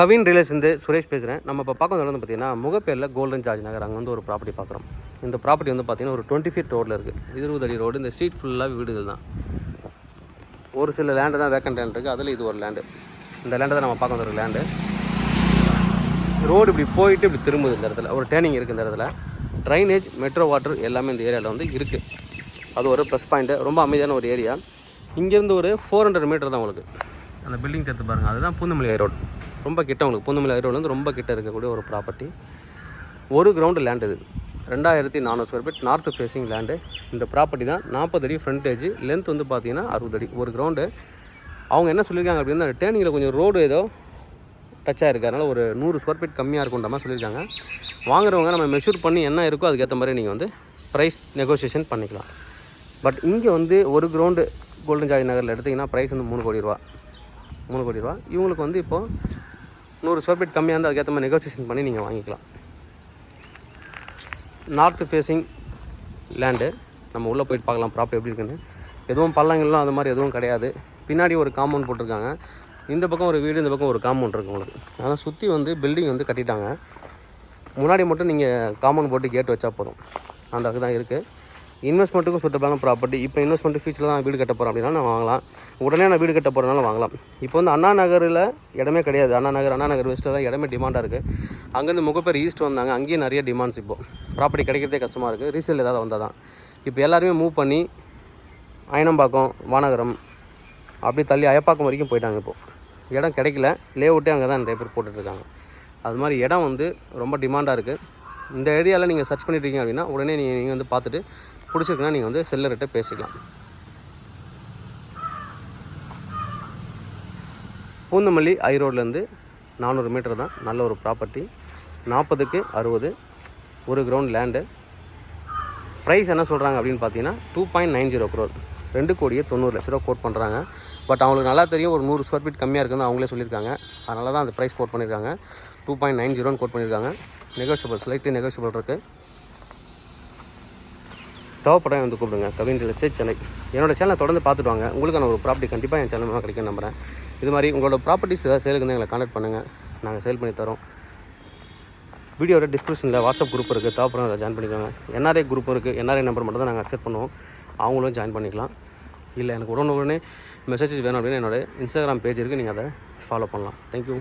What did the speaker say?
கவின் ரியலேஷன் சுரேஷ் பேசுகிறேன் நம்ம இப்போ பார்க்க வந்து பார்த்தீங்கன்னா முகப்பேரில் கோல்டன் சார்ஜ் நகர். அங்கே வந்து ஒரு ப்ராப்பர்ட்டி பார்க்குறோம் இந்த ப்ராப்பர்ட்டி வந்து பார்த்தீங்கன்னா ஒரு டுவெண்ட்டி ஃபீட் ரோட்டில் இருக்குது இருபது அடி ரோடு இந்த ஸ்ட்ரீட் ஃபுல்லாக வீடுகள் தான். ஒரு சில லேண்டு தான் வேக்கண்ட் லேண்ட் இருக்குது அதில் இது ஒரு லேண்டு இந்த லேண்டை தான் நம்ம பார்க்க வந்து ஒரு லேண்டு ரோடு இப்படி போயிட்டு இப்படி திரும்புது இந்த இடத்துல. ஒரு டேர்னிங் இருக்குது இந்த இடத்துல. ட்ரைனேஜ் மெட்ரோ வாட்டர் எல்லாமே இந்த ஏரியாவில் வந்து இருக்குது அது ஒரு ப்ளஸ் பாயிண்ட்டு ரொம்ப அமைதியான ஒரு ஏரியா இங்கேருந்து ஒரு ஃபோர் ஹண்ட்ரட் மீட்டர் தான் உங்களுக்கு. அந்த பில்டிங் எடுத்து பாருங்கள் அதுதான் பூந்தமல்லிகை ரோடு ரொம்ப கிட்ட உங்களுக்கு பூந்தமல்லி ரோடு வந்து ரொம்ப கிட்ட இருக்கக்கூடிய ஒரு ப்ராப்பர்ட்டி ஒரு கிரவுண்டு லேண்ட் இது. ரெண்டாயிரத்தி நானூறு square feet north facing land இந்த ப்ராப்பர்ட்டி தான் நாற்பது அடி ஃப்ரண்டேஜ் லென்த் வந்து பார்த்தீங்கன்னா அறுபது அடி. ஒரு கிரவுண்டு அவங்க என்ன சொல்லியிருக்காங்க அப்படின்னா டேர்னிங்கில் கொஞ்சம் ரோடு ஏதோ டச் ஆகிருக்கு அதனால் ஒரு நூறு ஸ்கொயர் ஃபீட் கம்மியாக இருக்குன்ற மாதிரி சொல்லியிருக்காங்க. வாங்குறவங்க நம்ம மெஷூர் பண்ணி என்ன இருக்கோ அதுக்கேற்ற மாதிரி நீங்கள் வந்து ப்ரைஸ் நெகோசியேஷன் பண்ணிக்கலாம். பட் இங்கே வந்து ஒரு கிரவுண்டு கோல்டன் ஜாய் நகரில் எடுத்திங்கன்னா ப்ரைஸ் வந்து மூணு கோடி ரூபா. மூணு கோடி ரூபா. இவங்களுக்கு வந்து இப்போது நூறு ஸ்கொயர் ஃபீட் கம்மியாக இருந்தால் அதுக்கேற்ற மாதிரி நெகோசியேஷன் பண்ணி நீங்கள் வாங்கிக்கலாம். நார்த்து ஃபேஸிங் லேண்டு நம்ம உள்ளே போயிட்டு பார்க்கலாம் ப்ராப்பர் எப்படி இருக்குன்னு. எதுவும் பள்ளங்கள்லாம் அது மாதிரி எதுவும் கிடையாது. பின்னாடி ஒரு காம்பவுண்ட் போட்டிருக்காங்க. இந்த பக்கம் ஒரு வீடு இந்த பக்கம் ஒரு காம்பவுண்ட் இருக்குது உங்களுக்கு. அதனால் சுற்றி வந்து பில்டிங் வந்து கட்டிட்டாங்க. முன்னாடி மட்டும் நீங்கள் காம்பவுண்ட் போட்டு கேட் வச்சா போதும். அந்த அதுக்கு தான் இருக்குது இன்வெஸ்ட்மெண்ட்டுக்கும் சூட்டபிளான ப்ராப்பர்ட்டி இப்போ இன்வெஸ்ட்மெண்ட் ஃபியூச்சரில் தான் வீடு கட்ட போகிறோம் அப்படின்னா நான் வாங்கலாம். உடனே நான் வீடு கட்ட போகிறனால வாங்கலாம். இப்போ வந்து அண்ணா நகரில் இடமே கிடையாது. அண்ணா நகர் அண்ணா நகர் வெஸ்ட்டில் இடமே டிமாண்டாக இருக்குது அங்கேருந்து முகப்பேர் ஈஸ்ட் வந்தாங்க. அங்கேயும் நிறைய டிமாண்ட்ஸ் இப்போது ப்ராப்பர்ட்டி கிடைக்கிறதே கஷ்டமாக இருக்குது ரீசேல் ஏதாவது வந்தால் தான். இப்போ எல்லாருமே மூவ் பண்ணி அயனம்பாக்கம் வானகரம் அப்படி தள்ளி அயப்பாக்கம் வரைக்கும் போயிட்டாங்க இப்போது இடம் கிடைக்கல. லேஅவுட்டே அங்கே தான் நிறைய பேர் போட்டுட்ருக்காங்க அது மாதிரி இடம் வந்து ரொம்ப டிமாண்டாக இருக்குது இந்த ஏரியாவில் நீங்கள் சர்ச் பண்ணிட்டீங்க அப்படின்னா உடனே நீங்கள் நீங்கள் வந்து பார்த்துட்டு பிடிச்சிருக்குன்னா நீங்கள் வந்து செல்லர்கிட்ட பேசிக்கலாம். பூந்தமல்லி ஐரோட்லேருந்து நானூறு மீட்டர் தான். நல்ல ஒரு ப்ராப்பர்ட்டி நாற்பதுக்கு அறுபது. ஒரு கிரவுண்ட் லேண்டு ப்ரைஸ் என்ன சொல்கிறாங்க அப்படின்னு பார்த்தீங்கன்னா two point nine zero crore ரெண்டு கோடியே தொண்ணூறு லட்ச ரூபா கோட் பண்ணுறாங்க பட் அவங்களுக்கு நல்லா தெரியும் ஒரு நூறு ஸ்கொயர் ஃபீட் கம்மியாக இருக்குன்னு அவங்களே சொல்லியிருக்காங்க. அதனால தான் அந்த ப்ரைஸ் கோட் பண்ணியிருக்காங்க. டூ பாயிண்ட் நைன் ஜீரோன்னு கோட் பண்ணியிருக்காங்க. நெகோஷியபிள் ஸ்லைட்லி நெகோஷியபிள் இருக்குது தேவைப்படம் வந்து கூப்பிடுங்க. கவின் லட்சே சென்னை. என்னோட சேனலை தொடர்ந்து பார்த்துட்டு வாங்க. உங்களுக்கான ஒரு ப்ராப்பர்ட்டி கண்டிப்பாக என் சேனல் மூலமாக கிடைக்கும் நம்புகிறேன் இது மாதிரி உங்களோட ப்ராப்பர்ட்டிஸ் ஏதாவது சேலுக்கு வந்து எங்களை கான்டாக்ட் பண்ணுங்கள் நாங்கள் சேல் பண்ணி தரோம். வீடியோட டிஸ்கிரிப்ஷனில் வாட்ஸ்அப் குரூப் இருக்குது தேவைப்படம் அதை ஜாயின் பண்ணிக்கோங்க. என்ஆர்ஐ குரூப் இருக்குது என்ஆர்ஐ நம்பர் மட்டும் தான் நாங்கள் அக்செப்ட் பண்ணுவோம். அவங்களும் ஜாயின் பண்ணிக்கலாம். இல்லை எனக்கு உடனே உடனே மெசேஜ் வேணும் அப்படின்னு என்னோட இன்ஸ்டாகிராம் பேஜ் இருக்குது நீங்கள் அதை ஃபாலோ பண்ணலாம். தேங்க்யூ